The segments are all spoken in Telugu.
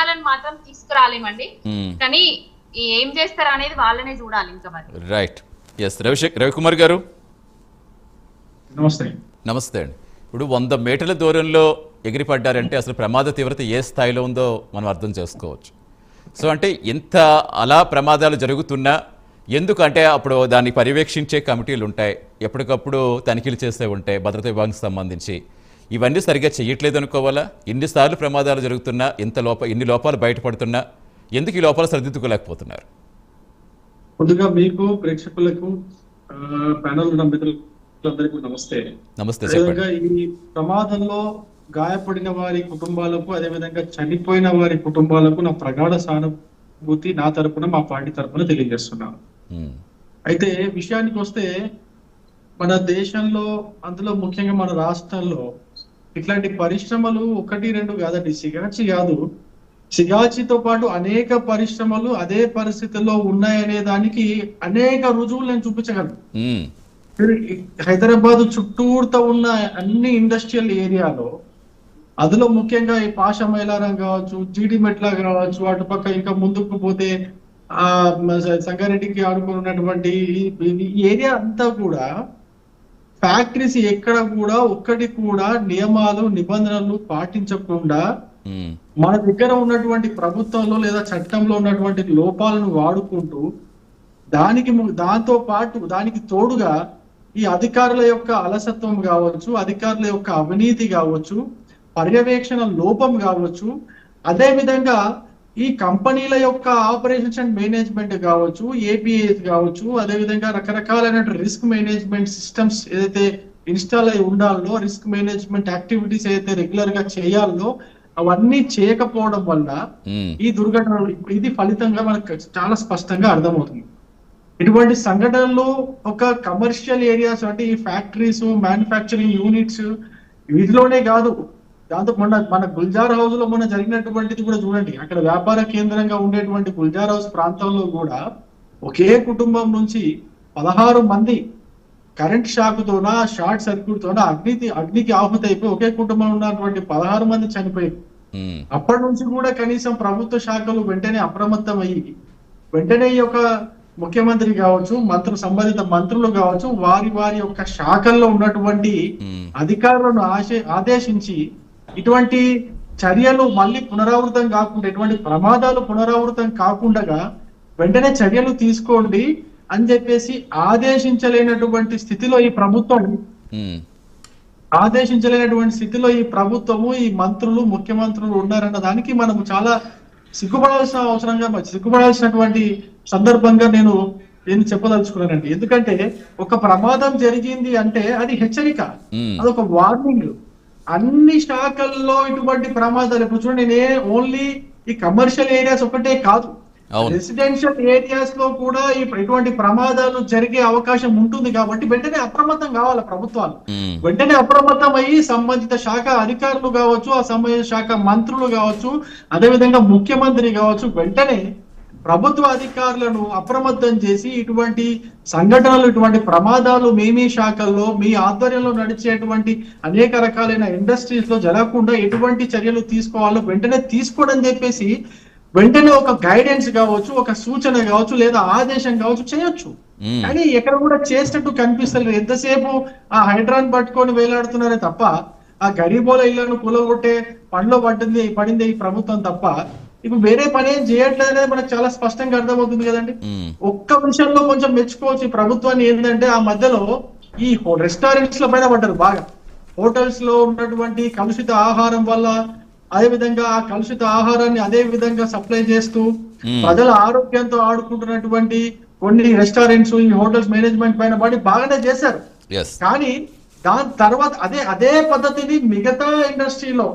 ప్రాణాలను మాత్రం తీసుకురాలేమండి. కానీ ఏం చేస్తారు అనేది వాళ్ళనే చూడాలి ఇంకా మరి. రైట్ ఎస్ రవిశేఖర్ రవికుమార్ గారు? నమస్తే. నమస్తే అండి. ఇప్పుడు వంద మీటర్ల దూరంలో ఎగిరిపడ్డారంటే అసలు ప్రమాద తీవ్రత ఏ స్థాయిలో ఉందో మనం అర్థం చేసుకోవచ్చు. సో అంటే ఇంత అలా ప్రమాదాలు జరుగుతున్నా ఎందుకు అంటే అప్పుడు దాన్ని పర్యవేక్షించే కమిటీలు ఉంటాయి. ఎప్పటికప్పుడు తనిఖీలు చేసే ఉంటాయి. భద్రతా విభాగానికి సంబంధించి. ఇవన్నీ సరిగ్గా చేయట్లేదు అనుకోవాలా ఎన్నిసార్లు ప్రమాదాలు జరుగుతున్నా ఇంత లోప ఇన్ని లోపాలు బయటపడుతున్నా ఎందుకు ఈ లోపాలు సరిదిద్దుకోలేకపోతున్నారు? ముందుగా మీకు ప్రేక్షకులకు ప్యానల్ ఉన్న మిత్రులందరికీ నమస్తే. నమస్తే ఈ ప్రమాదంలో గాయపడిన వారి కుటుంబాలకు అదేవిధంగా చనిపోయిన వారి కుటుంబాలకు నా ప్రగాఢ సానుభూతి నా తరపున మా పార్టీ తరపున తెలియజేస్తున్నాను. అయితే విషయానికి వస్తే మన దేశంలో అందులో ముఖ్యంగా మన రాష్ట్రంలో ఇట్లాంటి పరిశ్రమలు ఒకటి రెండు కాదండి. సిగాచి కాదు. సిగాచితో పాటు అనేక పరిశ్రమలు అదే పరిస్థితుల్లో ఉన్నాయనే దానికి అనేక రుజువులు నేను చూపించగలను. హైదరాబాద్ చుట్టూరుతో ఉన్న అన్ని ఇండస్ట్రియల్ ఏరియాలో అందులో ముఖ్యంగా ఈ పాష మైలారం కావచ్చు జీడి మెట్ల కావచ్చు అటు పక్క ఇంకా ముందుకు పోతే ఆ సంగారెడ్డికి ఆడుకుని ఉన్నటువంటి ఈ ఏరియా అంతా కూడా ఫ్యాక్టరీస్ ఎక్కడ కూడా ఒక్కటి కూడా నియమాలు నిబంధనలు పాటించకుండా. మన దగ్గర ఉన్నటువంటి ప్రభుత్వంలో లేదా చట్టంలో ఉన్నటువంటి లోపాలను వాడుకుంటూ దానికి దాంతో పాటు దానికి తోడుగా ఈ అధికారుల యొక్క అలసత్వం కావచ్చు అధికారుల యొక్క అవినీతి కావచ్చు పర్యవేక్షణ లోపం కావచ్చు అదే విధంగా ఈ కంపెనీల యొక్క ఆపరేషన్స్ అండ్ మేనేజ్మెంట్ కావచ్చు ఏపీఎస్ కావచ్చు అదే విధంగా రకరకాలైన రిస్క్ మేనేజ్మెంట్ సిస్టమ్స్ ఏదైతే ఇన్స్టాల్ అయి ఉండాలో రిస్క్ మేనేజ్మెంట్ యాక్టివిటీస్ ఏదైతే రెగ్యులర్గా చేయాలో అవన్నీ చేయకపోవడం వల్ల. ఈ దుర్ఘటనలు ఇది ఫలితంగా మనకు చాలా స్పష్టంగా అర్థమవుతుంది ఇటువంటి సంఘటనలు ఒక కమర్షియల్ ఏరియాస్ అంటే ఈ ఫ్యాక్టరీస్ మ్యానుఫ్యాక్చరింగ్ యూనిట్స్ వీటిలోనే కాదు దాంతో మొన్న మన గుల్జార్ హౌస్లో మొన్న జరిగినటువంటిది కూడా చూడండి అక్కడ వ్యాపార కేంద్రంగా ఉండేటువంటి గుల్జార్ హౌస్ ప్రాంతంలో కూడా ఒకే కుటుంబం నుంచి పదహారు మంది కరెంట్ షాక్ తోన షార్ట్ సర్క్యూట్ తోన అగ్నికి అగ్నికి ఆహుతి అయిపోయి ఒకే కుటుంబంలో ఉన్నటువంటి పదహారు మంది చనిపోయి మ్మ్. అప్పటి నుంచి కూడా కనీసం ప్రభుత్వ శాఖలు వెంటనే అప్రమత్తం అయ్యి వెంటనే ఈ యొక్క ముఖ్యమంత్రి కావచ్చు మంత్రులు సంబంధిత మంత్రులు కావచ్చు వారి వారి యొక్క శాఖల్లో ఉన్నటువంటి. అధికారులను ఆశ ఆదేశించి ఇటువంటి చర్యలు మళ్ళీ పునరావృతం కాకుండా ఎటువంటి ప్రమాదాలు పునరావృతం కాకుండా వెంటనే చర్యలు తీసుకోండి అని చెప్పేసి ఆదేశించలేనటువంటి స్థితిలో ఈ ప్రభుత్వం. ఆదేశించలేనటువంటి స్థితిలో ఈ ప్రభుత్వము ఈ మంత్రులు ముఖ్యమంత్రులు ఉన్నారన్న దానికి మనము చాలా సిగ్గుపడాల్సిన అవసరంగా సిగ్గుపడాల్సినటువంటి సందర్భంగా నేను నేను చెప్పదలుచుకున్నానండి ఎందుకంటే ఒక ప్రమాదం జరిగింది అంటే అది హెచ్చరిక. అదొక వార్నింగ్ అన్ని శాఖల్లో ఇటువంటి ప్రమాదాలు ఇప్పుడు చూడండి నేను ఓన్లీ ఈ కమర్షియల్ ఏరియాస్ ఒకటే కాదు. రెసిడెన్షియల్ ఏరియాస్లో కూడా ఇటువంటి ప్రమాదాలు జరిగే అవకాశం ఉంటుంది కాబట్టి వెంటనే అప్రమత్తం కావాలి ప్రభుత్వాలు. వెంటనే అప్రమత్తం అయ్యి సంబంధిత శాఖ అధికారులు కావచ్చు ఆ సంబంధిత శాఖ మంత్రులు కావచ్చు అదేవిధంగా ముఖ్యమంత్రి కావచ్చు వెంటనే ప్రభుత్వ అధికారులను అప్రమత్తం చేసి ఇటువంటి సంఘటనలు ఇటువంటి ప్రమాదాలు మీ మీ శాఖల్లో మీ ఆధ్వర్యంలో నడిచేటువంటి అనేక రకాలైన ఇండస్ట్రీస్లో జరగకుండా ఎటువంటి చర్యలు తీసుకోవాలో వెంటనే తీసుకోవడం చెప్పేసి వెంటనే ఒక గైడెన్స్ కావచ్చు ఒక సూచన కావచ్చు లేదా ఆదేశం కావచ్చు చేయొచ్చు. కానీ ఎక్కడ కూడా చేసినట్టు కనిపిస్తలేదు ఎంతసేపు ఆ హైడ్రాన్ పట్టుకొని వేలాడుతున్నారే తప్ప ఆ గరీబోల ఇళ్ళను కూలగొట్టే పనిలో పడింది పడింది ఈ ప్రభుత్వం తప్ప ఇప్పుడు వేరే పని ఏం చేయట్లేదు అనేది మనకు చాలా స్పష్టంగా అర్థమవుతుంది కదండి. ఒక్క విషయంలో కొంచెం మెచ్చుకోవచ్చు ఈ ప్రభుత్వాన్ని ఏంటంటే ఆ మధ్యలో ఈ రెస్టారెంట్స్ ల పైన పడ్డారు బాగా హోటల్స్లో ఉన్నటువంటి కలుషిత ఆహారం వల్ల అదే విధంగా ఆ కలుషిత ఆహారాన్ని అదే విధంగా సప్లై చేస్తూ. ప్రజల ఆరోగ్యంతో ఆడుకుంటున్నటువంటి కొన్ని రెస్టారెంట్స్ ఈ హోటల్స్ మేనేజ్మెంట్ పైన పడి బాగానే చేశారు కానీ దాని తర్వాత అదే అదే పద్ధతిని మిగతా ఇండస్ట్రీలో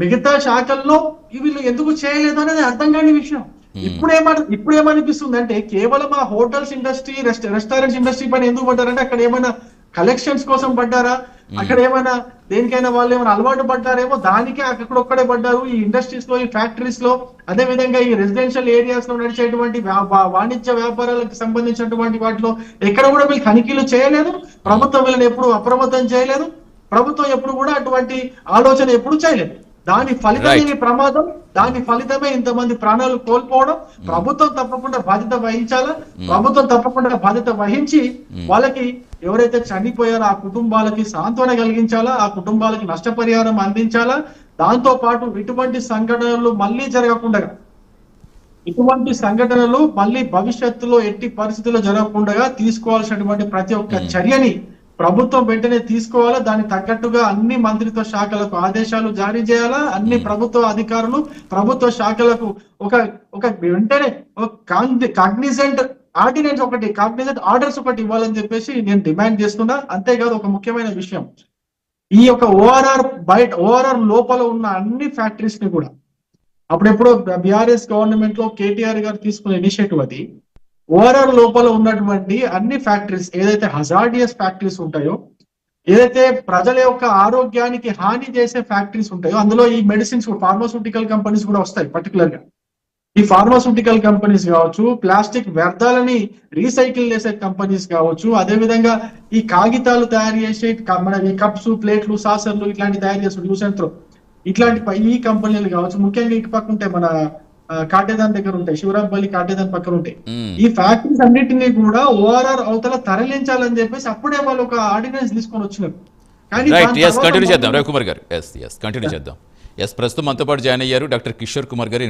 మిగతా శాఖల్లో వీళ్ళు ఎందుకు చేయలేదు అనేది అర్థం కాని విషయం. ఇప్పుడు ఏమని ఇప్పుడు ఏమనిపిస్తుంది అంటే కేవలం ఆ హోటల్స్ ఇండస్ట్రీ రెస్టారెంట్స్ ఇండస్ట్రీ పైన ఎందుకు పడ్డారంటే అక్కడ ఏమైనా కలెక్షన్స్ కోసం పడ్డారా? అక్కడ ఏమైనా దేనికైనా వాళ్ళు ఏమైనా అలవాటు పడ్డారేమో? దానికే అక్కడ ఒక్కడే పడ్డారు ఈ ఇండస్ట్రీస్లో ఈ ఫ్యాక్టరీస్లో అదే విధంగా ఈ రెసిడెన్షియల్ ఏరియాస్లో నడిచేటువంటి వాణిజ్య వ్యాపారాలకు సంబంధించినటువంటి వాటిలో ఎక్కడ కూడా వీళ్ళు తనిఖీలు చేయలేదు. ప్రభుత్వం వీళ్ళని ఎప్పుడు అప్రమత్తం చేయలేదు. ప్రభుత్వం ఎప్పుడు కూడా అటువంటి ఆలోచన ఎప్పుడు చేయలేదు. దాని ఫలితమే ప్రమాదం? దాని ఫలితమే ఇంతమంది ప్రాణాలు కోల్పోవడం. ప్రభుత్వం తప్పకుండా బాధ్యత వహించాలా? ప్రభుత్వం తప్పకుండా బాధ్యత వహించి వాళ్ళకి ఎవరైతే చనిపోయారో ఆ కుటుంబాలకి సాంత్వన కలిగించాలా? ఆ కుటుంబాలకి నష్టపరిహారం అందించాలా? దాంతో పాటు ఇటువంటి సంఘటనలు మళ్ళీ జరగకుండా ఇటువంటి సంఘటనలు మళ్ళీ భవిష్యత్తులో ఎట్టి పరిస్థితుల్లో జరగకుండా తీసుకోవాల్సినటువంటి ప్రతి ఒక్క చర్యని ప్రభుత్వం వెంటనే తీసుకోవాలా? దానికి తగ్గట్టుగా అన్ని మంత్రిత్వ శాఖలకు ఆదేశాలు జారీ చేయాలా? అన్ని ప్రభుత్వ అధికారులు ప్రభుత్వ శాఖలకు ఒక ఒక వెంటనే ఒక కాగ్నిజెంట్ ఆర్డినెన్స్ ఒకటి కాగ్నిజెంట్ ఆర్డర్స్ ఒకటి ఇవ్వాలని చెప్పేసి నేను డిమాండ్ చేస్తున్నా. అంతేకాదు ఒక ముఖ్యమైన విషయం. ఈ యొక్క ఓఆర్ఆర్ బయట ఓఆర్ఆర్ లోపల ఉన్న అన్ని ఫ్యాక్టరీస్ని కూడా అప్పుడెప్పుడు బీఆర్ఎస్ గవర్నమెంట్లో కేటీఆర్ గారు తీసుకున్న ఇనిషియేటివ్ అది. ఓఆర్ఆర్ లోపల ఉన్నటువంటి అన్ని ఫ్యాక్టరీస్ ఏదైతే హజార్డియస్ ఫ్యాక్టరీస్ ఉంటాయో ఏదైతే ప్రజల యొక్క ఆరోగ్యానికి హాని చేసే ఫ్యాక్టరీస్ ఉంటాయో అందులో ఈ మెడిసిన్స్ ఫార్మాసూటికల్ కంపెనీస్ కూడా వస్తాయి పర్టికులర్గా. ఈ ఫార్మాసూటికల్ కంపెనీస్ కావచ్చు ప్లాస్టిక్ వ్యర్థాలని రీసైకిల్ చేసే కంపెనీస్ కావచ్చు అదే విధంగా ఈ కాగితాలు తయారు చేసే మన ఈ కప్స్ ప్లేట్లు సాసర్లు ఇట్లాంటి తయారు చేసే యూస్ అండ్ త్రో ఇట్లాంటి ఈ కంపెనీలు కావచ్చు ముఖ్యంగా ఇటు పక్క ఉంటాయి మన కాటేదాన్ దగ్గర ఉంటాయి. శివరాంపల్లి కాటేదాన్ పక్కన ఉంటాయి. ఈ ఫ్యాక్టరీస్ అన్నిటినీ కూడా ఓఆర్ఆర్ అవతల తరలించాలని చెప్పేసి అప్పుడే వాళ్ళు ఒక ఆర్డినెన్స్ తీసుకొని వచ్చినారు. కంటిన్యూ చేద్దాం. Ravikumar garu. Yes yes continue చేద్దాం. ఎస్ ప్రస్తుతం మనతో పాటు జాయిన్ అయ్యారు డాక్టర్ కిషోర్ కుమార్ గారు.